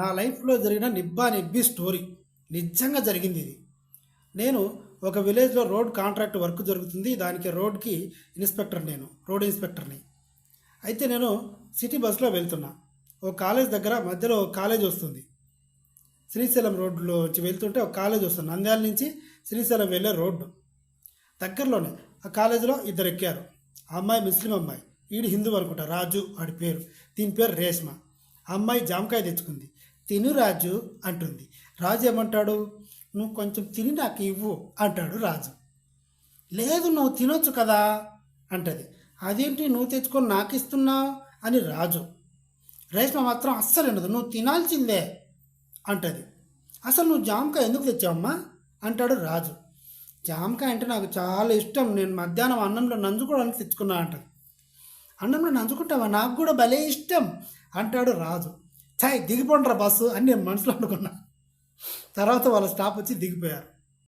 నా లైఫ్లో జరిగిన నిబ్బా నిబ్బి స్టోరీ. నిజంగా జరిగింది ఇది. నేను ఒక విలేజ్లో రోడ్ కాంట్రాక్ట్ వర్క్ జరుగుతుంది. దానికి రోడ్కి ఇన్స్పెక్టర్ నేను రోడ్ ఇన్స్పెక్టర్ని. అయితే నేను సిటీ బస్సులో వెళ్తున్నా. ఒక కాలేజ్ దగ్గర మధ్యలో ఒక కాలేజ్ వస్తుంది. శ్రీశైలం రోడ్లో నుంచి వెళ్తుంటే ఒక కాలేజ్ వస్తుంది. నంద్యాల నుంచి శ్రీశైలం వెళ్ళే రోడ్డు. దగ్గరలోనే ఆ కాలేజీలో ఇద్దరు ఎక్కారు. ఆ అమ్మాయి ముస్లిం అమ్మాయి. వీడు హిందూ అనుకుంటా. రాజు వాడి పేరు. దీని పేరు రేష్మ. అమ్మాయి జామకాయ తెచ్చుకుంది. తిను రాజు అంటుంది. రాజు ఏమంటాడు? నువ్వు కొంచెం తిని నాకు ఇవ్వు అంటాడు రాజు. లేదు నువ్వు తినొచ్చు కదా అంటది. అదేంటి? నువ్వు తెచ్చుకొని నాకు ఇస్తున్నావు అని రాజు. రేష్మ మాత్రం అస్సలు ఉండదు నువ్వు తినాల్సిందే అంటది. అసలు నువ్వు జామకాయ ఎందుకు తెచ్చావమ్మా? అంటాడు రాజు. జామకాయ అంటే నాకు చాలా ఇష్టం. నేను మధ్యాహ్నం అన్నంలో నంజుకోవడానికి తెచ్చుకున్నా అంటది. అన్నంలో నంజుకుంటావా నాకు కూడా భలే ఇష్టం. అంటాడు రాజు ఛాయ్ దిగిపోండ్రా బస్సు అని నేను మనసులో అనుకున్నా. తర్వాత వాళ్ళ స్టాప్ వచ్చి దిగిపోయారు.